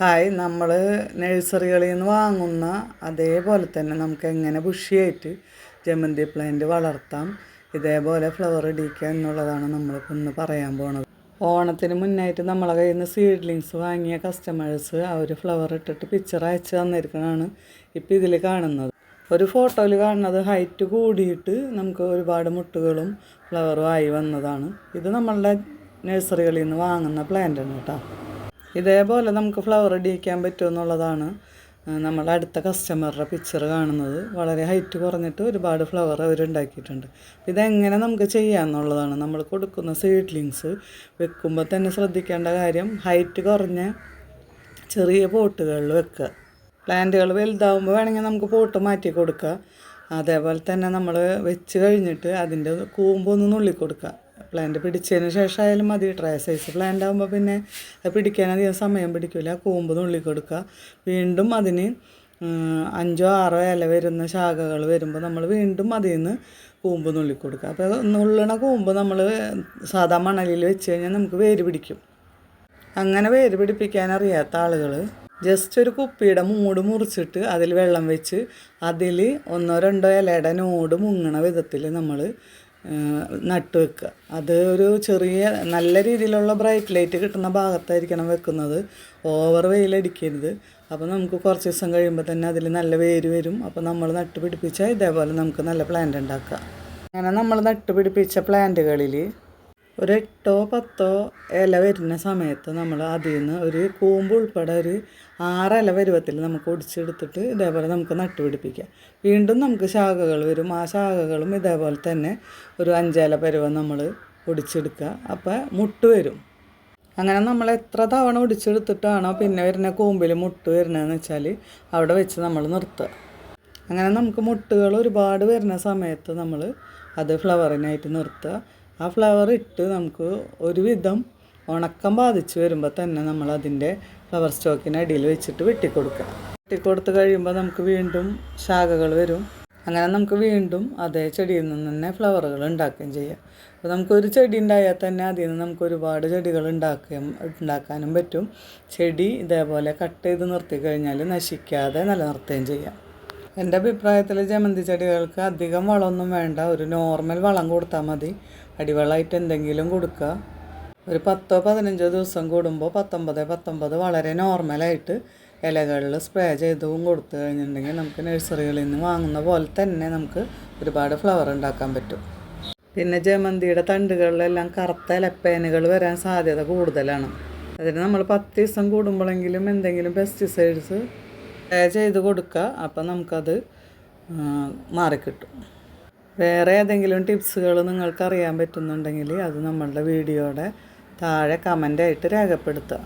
Hi നമ്മൾ നഴ്സറികളിൽ നിന്ന് വാങ്ങുന്ന അതേപോലെ തന്നെ നമുക്ക് എങ്ങനെ ബുഷിയായിട്ട് ജമന്തി പ്ലാന്റ് വളർത്താം ഇതേപോലെ ഫ്ലവർ ഇടിക്കുക എന്നുള്ളതാണ് നമ്മളിപ്പോൾ ഇന്ന് പറയാൻ പോണത്. ഓണത്തിന് മുന്നായിട്ട് നമ്മളെ കയ്യിൽ നിന്ന് സീഡ്ലിങ്സ് വാങ്ങിയ കസ്റ്റമേഴ്സ് അവർ ഫ്ലവർ ഇട്ടിട്ട് പിക്ചർ അയച്ചു തന്നിരിക്കണതാണ് ഇപ്പം ഇതിൽ കാണുന്നത്. ഒരു ഫോട്ടോയിൽ കാണുന്നത് ഹൈറ്റ് കൂടിയിട്ട് നമുക്ക് ഒരുപാട് മുട്ടുകളും ഫ്ലവറും ആയി വന്നതാണ്. ഇത് നമ്മളുടെ നഴ്സറികളിൽ നിന്ന് വാങ്ങുന്ന പ്ലാന്റാണ് കേട്ടോ. ഇതേപോലെ നമുക്ക് ഫ്ലവർ ഇടിയിക്കാൻ പറ്റുമെന്നുള്ളതാണ് നമ്മൾ അടുത്ത കസ്റ്റമറുടെ പിക്ചർ കാണുന്നത്. വളരെ ഹൈറ്റ് കുറഞ്ഞിട്ട് ഒരുപാട് ഫ്ലവർ അവർ ഉണ്ടാക്കിയിട്ടുണ്ട്. ഇതെങ്ങനെ നമുക്ക് ചെയ്യാമെന്നുള്ളതാണ് നമ്മൾ കൊടുക്കുന്ന സീഡ്ലിങ്സ് വെക്കുമ്പോൾ തന്നെ ശ്രദ്ധിക്കേണ്ട കാര്യം ഹൈറ്റ് കുറഞ്ഞ ചെറിയ പോട്ടുകളിൽ വെക്കുക. പ്ലാന്റുകൾ വലുതാവുമ്പോൾ വേണമെങ്കിൽ നമുക്ക് പോട്ട് മാറ്റി കൊടുക്കുക അതേപോലെ തന്നെ നമ്മൾ വെച്ച് കഴിഞ്ഞിട്ട് അതിന്റെ കൂമ്പൊന്ന് നുള്ളി കൊടുക്കുക പ്ലാന്റ് പിടിച്ചതിന് ശേഷം ആയാലും മതി. ട്രേ സൈസ് പ്ലാന്റ് ആകുമ്പോൾ പിന്നെ അത് പിടിക്കാൻ അധികം സമയം പിടിക്കില്ല കൂമ്പ് നുള്ളി കൊടുക്കുക. വീണ്ടും അതിന് അഞ്ചോ ആറോ ഇല വരുന്ന ശാഖകൾ വരുമ്പോൾ നമ്മൾ വീണ്ടും അതിൽ നിന്ന് കൂമ്പ് നുള്ളി കൊടുക്കുക. അപ്പോൾ നുള്ളണ കൂമ്പ് നമ്മൾ സാധാ മണലിൽ വെച്ച് കഴിഞ്ഞാൽ നമുക്ക് വേര് പിടിക്കും. അങ്ങനെ വേര് പിടിപ്പിക്കാൻ അറിയാത്ത ആളുകൾ ജസ്റ്റ് ഒരു കുപ്പിയുടെ മൂട് മുറിച്ചിട്ട് അതിൽ വെള്ളം വെച്ച് അതിൽ ഒന്നോ രണ്ടോ ഇലയുടെ നോട് മുങ്ങണ വിധത്തിൽ നമ്മൾ നട്ട് വെക്കുക. അത് ഒരു ചെറിയ നല്ല രീതിയിലുള്ള ബ്രൈറ്റ് ലൈറ്റ് കിട്ടുന്ന ഭാഗത്തായിരിക്കണം വെക്കുന്നത്. ഓവർ വെയിലടിക്കരുത് അപ്പോൾ നമുക്ക് കുറച്ച് ദിവസം കഴിയുമ്പോൾ തന്നെ അതിൽ നല്ല വേര് വരും. അപ്പോൾ നമ്മൾ നട്ട് പിടിപ്പിച്ചാൽ ഇതേപോലെ നമുക്ക് നല്ല പ്ലാന്റ് ഉണ്ടാക്കാം. അങ്ങനെ നമ്മൾ നട്ട് പിടിപ്പിച്ച പ്ലാന്റുകളിൽ ഒരു എട്ടോ പത്തോ ഇല വരുന്ന സമയത്ത് നമ്മൾ അതിൽ നിന്ന് ഒരു കൂമ്പ് ഉൾപ്പെടെ ഒരു ആറില പരുവത്തിൽ നമുക്ക് ഒടിച്ചെടുത്തിട്ട് ഇതേപോലെ നമുക്ക് നട്ടുപിടിപ്പിക്കാം വീണ്ടും നമുക്ക് ശാഖകൾ വരും. ആ ശാഖകളും ഇതേപോലെ തന്നെ ഒരു അഞ്ചില പരുവം നമ്മൾ ഒടിച്ചെടുക്കുക. അപ്പോൾ മുട്ട് വരും. അങ്ങനെ നമ്മൾ എത്ര തവണ ഒടിച്ചെടുത്തിട്ടാണോ പിന്നെ വരുന്ന കൂമ്പിൽ മുട്ട് വരുന്നതെന്ന് വെച്ചാൽ അവിടെ വെച്ച് നമ്മൾ നിർത്തുക. അങ്ങനെ നമുക്ക് മുട്ടുകൾ ഒരുപാട് വരുന്ന സമയത്ത് നമ്മൾ അത് ഫ്ലവറിനായിട്ട് നിർത്തുക. ആ ഫ്ലവർ ഇട്ട് നമുക്ക് ഒരുവിധം ഉണക്കം ബാധിച്ച് വരുമ്പോൾ തന്നെ നമ്മൾ അതിന്റെ ഫ്ലവർ സ്റ്റോക്കിന് അടിയിൽ വെച്ചിട്ട് വെട്ടിക്കൊടുക്കുക. വെട്ടിക്കൊടുത്ത് കഴിയുമ്പോൾ നമുക്ക് വീണ്ടും ശാഖകൾ വരും. അങ്ങനെ നമുക്ക് വീണ്ടും അതേ ചെടിയിൽ നിന്ന് തന്നെ ഫ്ലവറുകൾ ഉണ്ടാക്കുകയും ചെയ്യാം. അപ്പോൾ നമുക്കൊരു ചെടി ഉണ്ടായാൽ തന്നെ അതിൽ നിന്ന് നമുക്ക് ഒരുപാട് ചെടികൾ ഉണ്ടാക്കുകയും ഉണ്ടാക്കാനും പറ്റും. ചെടി ഇതേപോലെ കട്ട് ചെയ്ത് നിർത്തി കഴിഞ്ഞാൽ നശിക്കാതെ നിലനിർത്തുകയും ചെയ്യാം. എന്റെ അഭിപ്രായത്തിൽ ജമന്തി ചെടികൾക്ക് അധികം വളമൊന്നും വേണ്ട. ഒരു നോർമൽ വളം കൊടുത്താൽ മതി. അടിവളമായിട്ട് എന്തെങ്കിലും കൊടുക്കുക. ഒരു പത്തോ പതിനഞ്ചോ ദിവസം കൂടുമ്പോൾ പത്തൊമ്പത് പത്തൊമ്പത് വളരെ നോർമലായിട്ട് ഇലകളിൽ സ്പ്രേ ചെയ്തും കൊടുത്തു കഴിഞ്ഞിട്ടുണ്ടെങ്കിൽ നമുക്ക് നഴ്സറികളിൽ നിന്ന് വാങ്ങുന്ന പോലെ തന്നെ നമുക്ക് ഒരുപാട് ഫ്ലവർ ഉണ്ടാക്കാൻ പറ്റും. പിന്നെ ജമന്തിയുടെ തണ്ടുകളിലെല്ലാം കറുത്ത ഇലപ്പേനുകൾ വരാൻ സാധ്യത കൂടുതലാണ്. അതിന് നമ്മൾ പത്ത് ദിവസം കൂടുമ്പോഴെങ്കിലും എന്തെങ്കിലും പെസ്റ്റിസൈഡ്സ് സ്പ്രേ ചെയ്ത് കൊടുക്കുക. അപ്പം നമുക്കത് മാറിക്കിട്ടും. വേറെ ഏതെങ്കിലും ടിപ്സുകൾ നിങ്ങൾക്ക് അറിയാൻ പറ്റുന്നുണ്ടെങ്കിൽ അത് നമ്മളുടെ വീഡിയോയുടെ താഴെ കമന്റായിട്ട് രേഖപ്പെടുത്തുക.